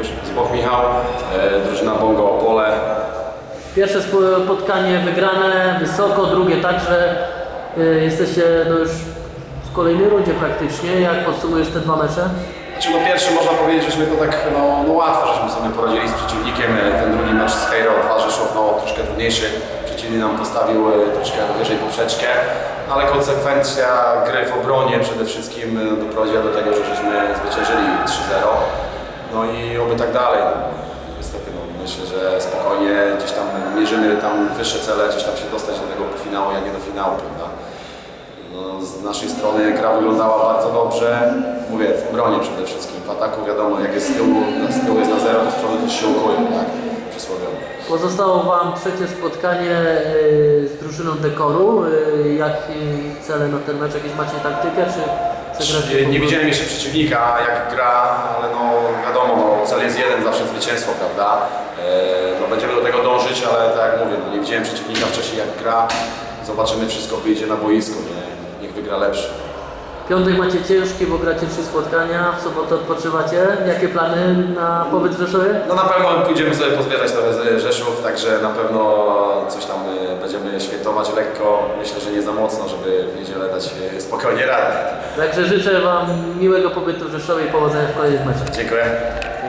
Już Michał, e, drużyna Bongo Opole. Pierwsze spotkanie wygrane wysoko, drugie także. Y, Jesteście no już w kolejnej rundzie praktycznie. Jak podsumujesz te dwa mecze? Znaczy no pierwszy można powiedzieć, żeśmy to tak no, no łatwo, żeśmy sobie poradzili z przeciwnikiem. E, Ten drugi mecz z Hejro, dwa Rzeszów, no troszkę trudniejszy. Przeciwnik nam postawił e, troszkę wyżej poprzeczkę, ale konsekwencja gry w obronie przede wszystkim e, doprowadziła do tego, że żeśmy zwyciężyli 3-0. No i oby tak dalej. No. Niestety no, myślę, że spokojnie gdzieś tam mierzymy tam wyższe cele, gdzieś tam się dostać do tego finału, jak nie do finału, prawda? No, z naszej strony gra wyglądała bardzo dobrze. Mówię, w obronie przede wszystkim. W ataku wiadomo, jak jest z tyłu, z tyłu jest na zero, to z przodu też się ukuje, tak? Przysłowiowo. Pozostało Wam trzecie spotkanie y, z drużyną dekoru. Y, Jakie cele na ten mecz? Jakieś macie taktykę, czy grać Nie, nie widziałem jeszcze przeciwnika, jak gra, cel jest jeden, zawsze zwycięstwo, prawda? E, no, będziemy do tego dążyć, ale tak jak mówię, no, nie widziałem przeciwnika wcześniej jak gra. Zobaczymy, wszystko wyjdzie na boisko, nie? niech wygra lepszy. Piątek macie ciężki, bo gracie trzy spotkania, w sobotę odpoczywacie. Jakie plany na pobyt w Rzeszowie? No na pewno pójdziemy sobie pozbierać trochę Rzeszów, także na pewno coś tam y, będziemy świętować lekko. Myślę, że nie za mocno, żeby w niedzielę dać y, spokojnie radę. Także życzę Wam miłego pobytu w Rzeszowie i powodzenia w kolejnych meczach. Dziękuję.